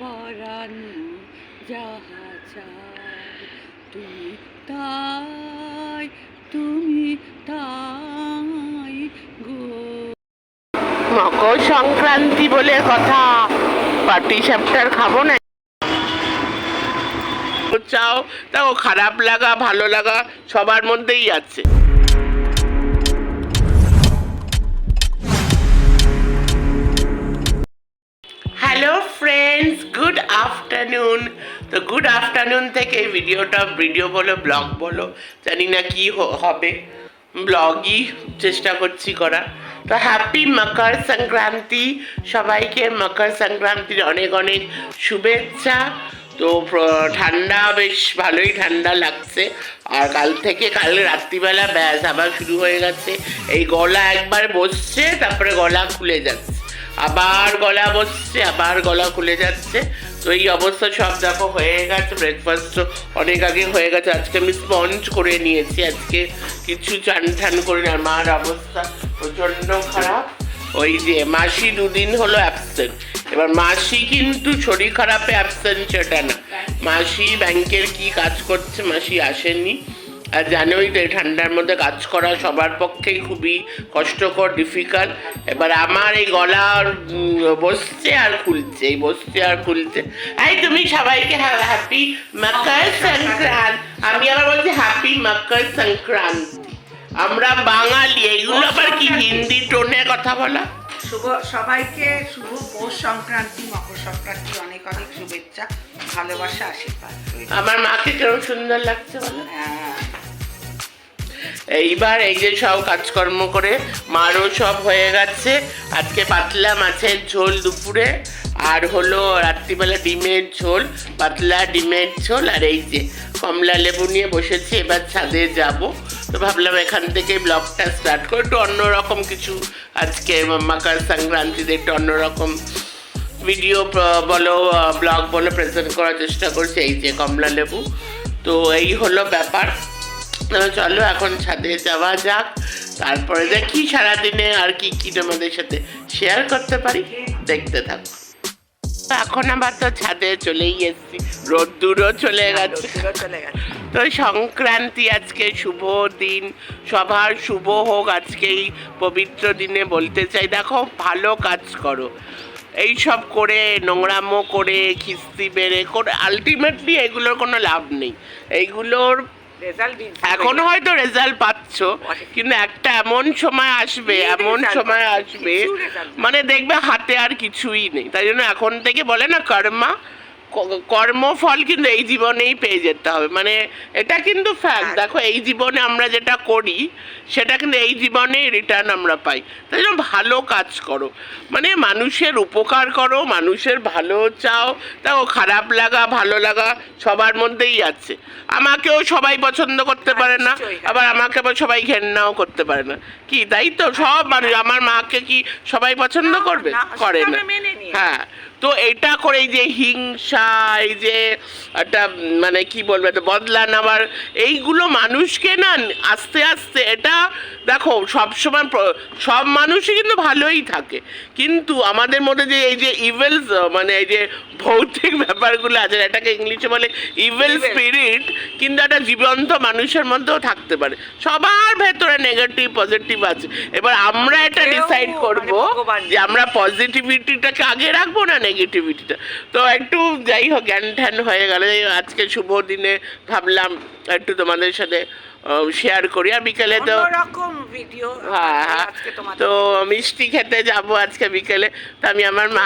পরাণ যাহা তুমি তাই তুমি তাই গো। মকর সংক্রান্তি বলে কথা পাটি সাপটার খাব না। চাও তাও খারাপ লাগা ভালো লাগা সবার মধ্যেই আছে। তো গুড আফটারনুন থেকে ভিডিওটা ভিডিও বলো ব্লগ বলো, জানি না কি হবে। ব্লগই চেষ্টা করছি করা। তো হ্যাপি মকর সংক্রান্তি। সবাইকে মকর সংক্রান্তির অনেক অনেক শুভেচ্ছা। তো ঠান্ডা বেশ ভালোই ঠান্ডা লাগছে। আর কাল থেকে, কাল রাত্রিবেলা ব্যাস, আবার শুরু হয়ে গেছে। এই গলা একবার বসছে, তারপরে গলা খুলে যাচ্ছে। আবার গলা বসছে, আবার গলা খুলে যাচ্ছে। তো এই অবস্থা সব দেখো হয়ে গেছে ব্রেকফাস্ট অনেক আগে হয়ে গেছে। আজকে আমি স্পঞ্জ করে নিয়েছি, আজকে কিছু চান ঠান করে না। মার অবস্থা প্রচণ্ড খারাপ। ওই যে মাসি দুদিন হলো অ্যাবসেন্ট এবার মাসি কিন্তু শরীর খারাপে অ্যাবসেন্ট সেটা না। মাসি ব্যাংকের কি কাজ করছে, মাসি আসেনি। আর জানোই তো ঠান্ডার মধ্যে কাজ করা সবার পক্ষেই খুবই কষ্টকর ডিফিকাল্ট এবার আমার এই উম, বসছে আর খুলছে এই বসছে আর খুলছে। এই তুমি সবাইকে হ্যাপি মকর সংক্রান্ত আমি আবার বলছি হ্যাপি মকর সংক্রান্তি। আমরা বাঙালি এইগুলো আবার কি হিন্দি টোনে কথা বলা? শুভ সবাইকে শুভ পৌষ সংক্রান্তি মকর সংক্রান্তি অনেক অনেক শুভেচ্ছা ভালোবাসা আশীর্বাদ। আমার মাকে কেমন সুন্দর লাগছে বলো? হ্যাঁ, এইবার এই যে সব কাজকর্ম করে মারও সব হয়ে গেছে। আজকে পাতলা মাছের ঝোল দুপুরে আর হলো রাত্রিবেলা ডিমের ঝোল পাতলা ডিমের ঝোল আর এই যে কমলা লেবু নিয়ে বসেছি এবার ছাদে যাব। তো ভাবলাম এখান থেকে ব্লগটা স্টার্ট করে। একটু অন্যরকম কিছু আজকে মকর সংক্রান্তিতে একটু অন্যরকম ভিডিও বলো ব্লগ বলো প্রেজেন্ট করার চেষ্টা করছি, এই যে কমলা লেবু। তো এই হলো ব্যাপার। চলো, এখন ছাদে যাওয়া যাক। তারপরে দেখি সারাদিনে আর কি কি তোমাদের সাথে শেয়ার করতে পারি। দেখতে থাকো। এখন আবার তো ছাদে চলেই এসেছি। রোদ্দুরও চলে গেছে। চলে গেছে। তো সংক্রান্তি আজকে শুভ দিন। সবার শুভ হোক আজকে এই পবিত্র দিনে বলতে চাই দেখো ভালো কাজ করো। এই সব করে নোংরামো করে খিস্তি বেড়ে করে আলটিমেটলি এগুলোর কোনো লাভ নেই। এইগুলোর এখন হয়তো রেজাল্ট পাচ্ছ কিন্তু একটা এমন সময় আসবে এমন সময় আসবে। মানে দেখবে হাতে আর কিছুই নেই। তাই জন্য এখন থেকে বলে না কর্মা কর্মফল কিন্তু এই জীবনেই পেয়ে যেতে হবে। মানে এটা কিন্তু ফ্যাক্ট হ্যাঁ। দেখো এই জীবনে আমরা যেটা করি সেটা কিন্তু এই জীবনেই রিটার্ন আমরা পাই। তাই জন্য ভালো কাজ করো। মানে মানুষের উপকার করো মানুষের ভালো চাও তাও খারাপ লাগা ভালো লাগা সবার মধ্যেই আছে। আমাকেও সবাই পছন্দ করতে পারে না আবার আমাকে আবার সবাই ঘেন্নাও করতে পারে না। কি তাই তো? সব মানুষ আমার মাকে কি সবাই পছন্দ করবে? করে না। হ্যাঁ। তো এটা করে এই যে হিংসা এই যে একটা মানে কি বলব একটা বদলা নেওয়ার এইগুলো মানুষকে না আস্তে আস্তে এটা দেখো সবসময় সব মানুষই কিন্তু ভালোই থাকে। কিন্তু আমাদের মধ্যে যে এই যে ইভেলস মানে এই যে ভৌতিক ব্যাপারগুলো আছে এটাকে ইংলিশে বলে ইভেল স্পিরিট কিন্তু একটা জীবন্ত মানুষের মধ্যেও থাকতে পারে। সবার ভেতরে নেগেটিভ পজিটিভ আছে। এবার আমরা এটা ডিসাইড মানে করব যে আমরা পজিটিভিটিটাকে আগে রাখব না নেগেটিভিটিটা তো একটু যাই হোক জ্ঞান ঠ্যান হয়ে গেল। আজকে শুভ দিনে ভাবলাম একটু তোমাদের সাথে শেয়ার করি। আর বিকেলে তো ভিডিও হ্যাঁ হ্যাঁ। তো মিষ্টি খেতে যাব আজকে বিকেলে। তো আমি আমার মা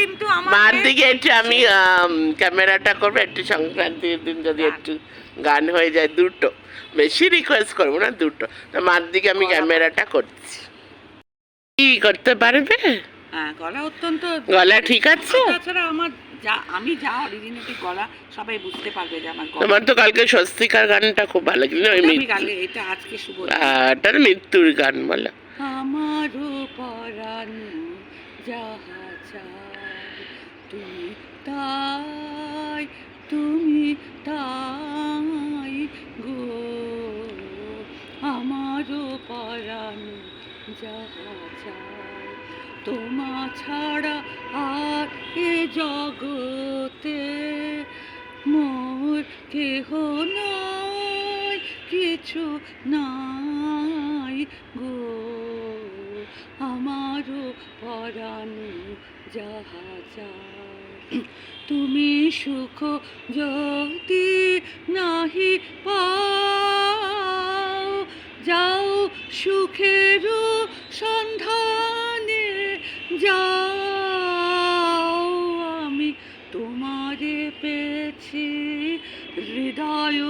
কিন্তু মার দিকে একটু আমি ক্যামেরাটা করব। একটু সংক্রান্তির দিন যদি একটু গান হয়ে যায় দুটো। বেশি রিকোয়েস্ট করব না দুটো। তো মার দিকে আমি ক্যামেরাটা করছি। কি করতে পারবে? হ্যাঁ গলা অত্যন্ত গলা ঠিক আছে? তাছাড়া আমার যা আমি যা অরিজিনালি গলা সবাই বুঝতে পারবে যে আমার গলা তোমার তো কালকে স্বস্তিকার গানটা খুব ভালো কিন্তু আমি গালে এটা আজকে শুভ না মৃত্যুর গান বলো। আমারও পরাণ যাহা চাই তুমি তাই তুমি তাই গো। আমারও পরাণ যাহা চাই তোমা ছাড়া আর এ জগতে মোর কেহ নাই, কিছু নাই গো। আমারও পরাণু যাহা চায় তুমি সুখ যদি নাহি পাও, যাও সুখেরও সন্ধানে যাও আমি তোমারে পেয়েছি হৃদয়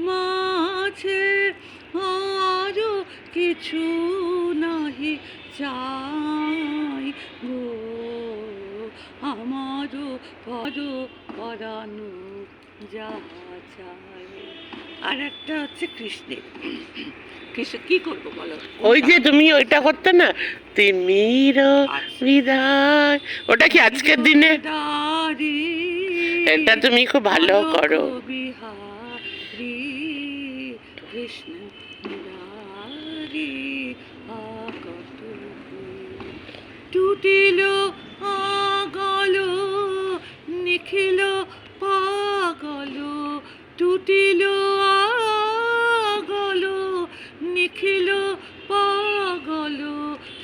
মাঝে। আরও কিছু নাহি চাই গো। আমারও পর পরানো যা চাই। আর একটা হচ্ছে কৃষ্ণের। কৃষ্ণ কি করব বলো? ওই যে তুমি ওইটা করতে না তিমির বিদায়। ওটা কি আজকের দিনে? এটা তুমি খুব ভালো করো। কৃষ্ণ টুটিল আগল নিখিল পাগল। টুটিল আগল, নিখিল পাগল।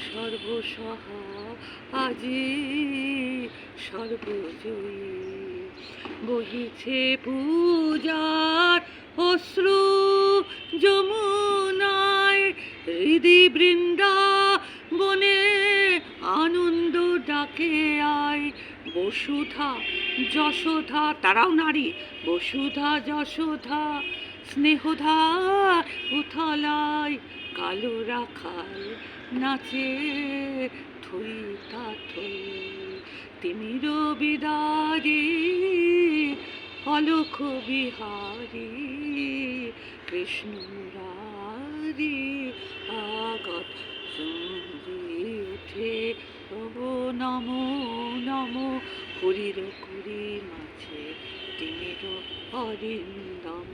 সর্বসহা আজি সর্বজয়ী। বহিছে পূজার অশ্রু যমুনায় হৃদি বৃন্দা বনে আনন্দ ডাকে আয়। বসুধা, যশোধা, তারাও নারী। বসুধা, যশোধা, স্নেহধা উথালায় কালো রাখাল, নাচে থই তা থই তিমির বিদারি অলোক বিহারি, কৃষ্ণ মুরারি, আগত সুন্দরী উঠে প্রভু নমো নমো হরির কুড়ি মাঝে তিমির অরিন্দম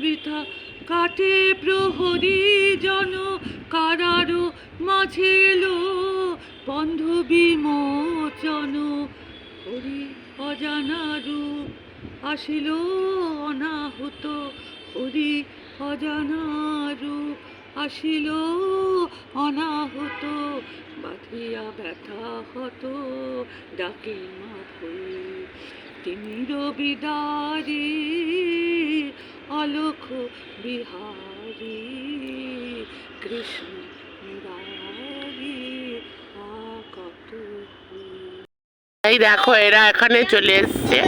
বৃথা কাটে প্রহরী জন কারার মাঝে লো বন্ধ বিমোচন। হরি অজানা রূপ আসিল অনাহুত। হরি অজানা রূপ আসিল অনাহুত। বাঁধিয়া ব্যথা হত, ডাকে মাথই তিমির বিদারি অলোক বিহারি, কৃষ্ণ এই দেখো, এরা এখানে চলে এসছে।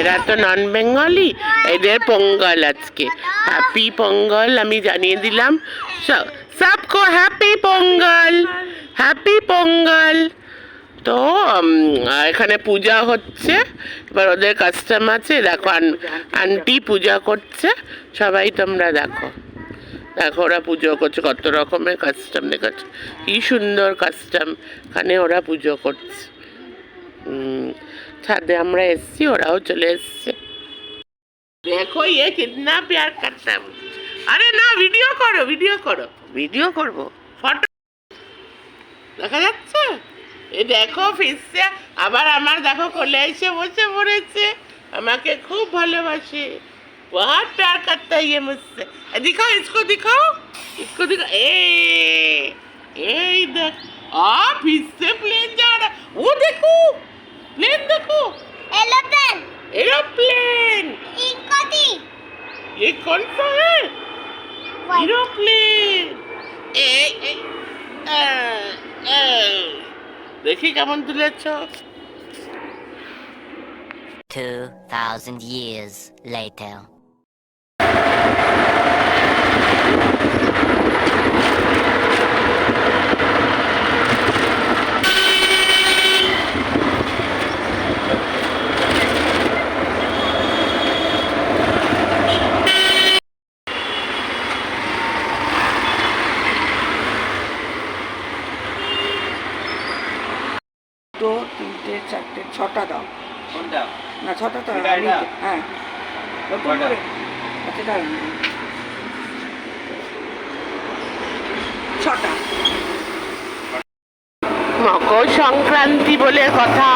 এরা তো নন বেঙ্গলি এদের পোঙ্গল আজকে। হ্যাপি পোঙ্গল, আমি জানিয়ে দিলাম। সবকো হ্যাপি পোঙ্গল। হ্যাপি পোঙ্গল তো এখানে পূজা হচ্ছে। এবার ওদের কাস্টম আছে। দেখো আন- আন্টি পূজা করছে। সবাই তোমরা দেখো। দেখো ওরা পুজো করছে। কত রকমের কাস্টম দেখাচ্ছে। কি সুন্দর কাস্টম এখানে ওরা পুজো করছে। ছাদে আমরা এসছি ওরাও চলে এসছে। দেখো ইয়ে কিতনা প্যার করতাম আরে না ভিডিও করো ভিডিও করো। ভিডিও করব। ফটো দেখা যাচ্ছে এই দেখো ফিরছে আবার আমার দেখো কোলে এসে বসে পড়েছে আমাকে খুব ভালোবাসে बहुत प्यार करता है ये मुझसे ए, दिखाओ इसको दिखाओ इसको दिखाओ ए ए देख आ फिर से प्लेन जा रहा है वो देखो प्लेन देखो एलोप्लेन एरोप्लेन इकोटी ये कौन सा है এরোপ্লেন এই এই আহ, আহ। দেখি কেমন তুলেছ 2,000 years later. কোনটা? না ছটা তো? হ্যাঁ। আচ্ছা ছটা। মকর সংক্রান্তি বলে কথা।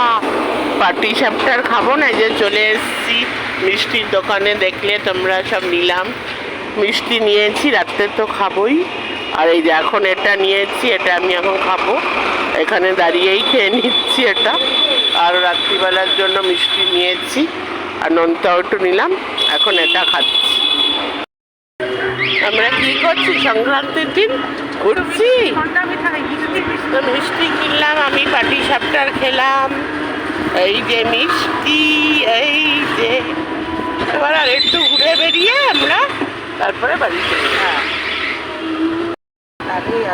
পাটি সাপটার খাব না যে চলে এসেছি। মিষ্টির দোকানে দেখলে তোমরা সব নিলাম। মিষ্টি নিয়েছি রাত্রে তো খাবোই। আর এই যে এখন এটা নিয়েছি এটা আমি এখন খাব। এখানে দাঁড়িয়েই খেয়ে নিচ্ছি এটা। আর রাত্রিবেলার জন্য মিষ্টি নিয়েছি আর নোনতাও একটু নিলাম। এখন এটা খাচ্ছি। আমরা কি করছি? সংক্রান্তির দিন ঘুরছি। মিষ্টি কিনলাম, আমি পাটি সাপটার খেলাম। এই যে মিষ্টি, এই যে। এবার আর একটু ঘুরে বেরিয়ে আমরা তারপরে বাড়ি চলে হ্যাঁ।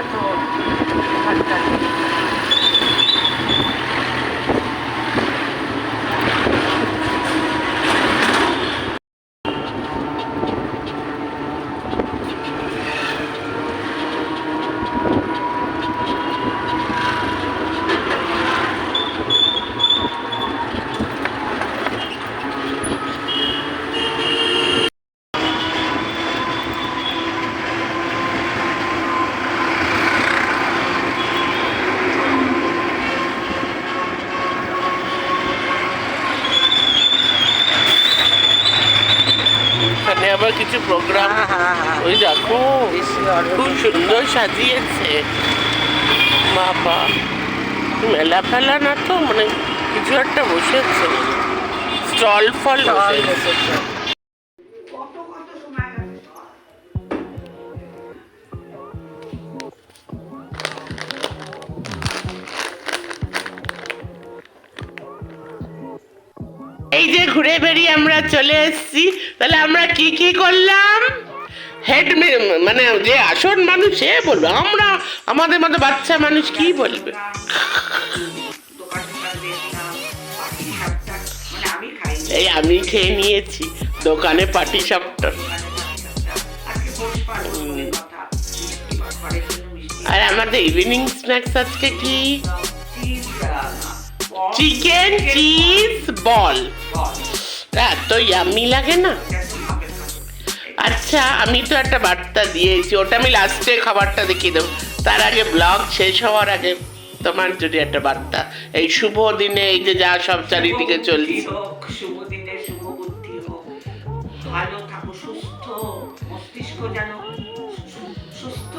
এত ঠান্ডা এখানে আবার কিছু প্রোগ্রাম ওই দেখো খুব সুন্দর সাজিয়েছে। বাবা মেলা ফেলা না তো মানে কিছু একটা বসেছে। স্টল ফল বসেছে। কত কত সময় গেছে এই যে ঘুরে বেরিয়ে আমরা চলে এসেছি তাহলে আমরা কি কি করলাম? হেড মানে যে আসল মানুষ সে বলব। আমরা আমাদের মতো বাচ্চা মানুষ কি বলবে? এই আমি খেয়ে নিয়েছি দোকানে পাটি সাপটা আর আমাদের ইভিনিং স্ন্যাক্স আজকে কি? চিকেন চিজ বল এত ইয়ামি লাগে না? আচ্ছা আমি তো একটা বার্তা দিয়েছি ওটা আমি লাস্টে খাবারটা দেখিয়ে দেবো। তার আগে ব্লগ শেষ হওয়ার আগে তোমার যদি একটা বার্তা এই শুভ দিনে এই যে যা সব চারিদিকে চলছে। হোক শুভ দিনে শুভ বুদ্ধি হোক ভালো থাকো সুস্থ মস্তিষ্ক যেন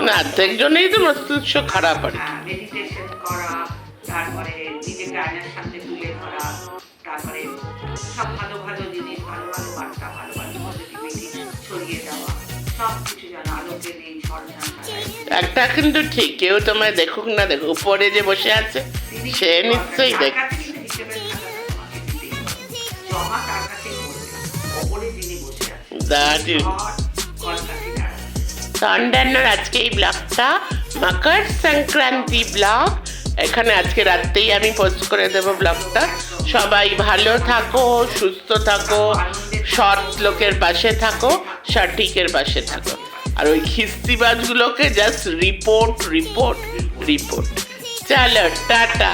না একজনেই তো মস্তিষ্ক খারাপ আর কি। হ্যাঁ মেডিটেশন করা তারপরে নিজেকে আয়নার সামনে একটা কিন্তু ঠিক কেউ তোমায় দেখুক না দেখুক, উপরে যে বসে আছে, সে নিশ্চয়ই দেখ সন্ডান্নার আজকে এই ব্লগটা মকর সংক্রান্তি ব্লগ এখানে আজকে রাত্রেই আমি পোস্ট করে দেবো ব্লগটা সবাই ভালো থাকো, সুস্থ থাকো, সৎ লোকের পাশে থাকো, সঠিকের পাশে থাকো। আর ওই খিস্তিবাজগুলোকে জাস্ট রিপোর্ট রিপোর্ট রিপোর্ট চলো টাটা।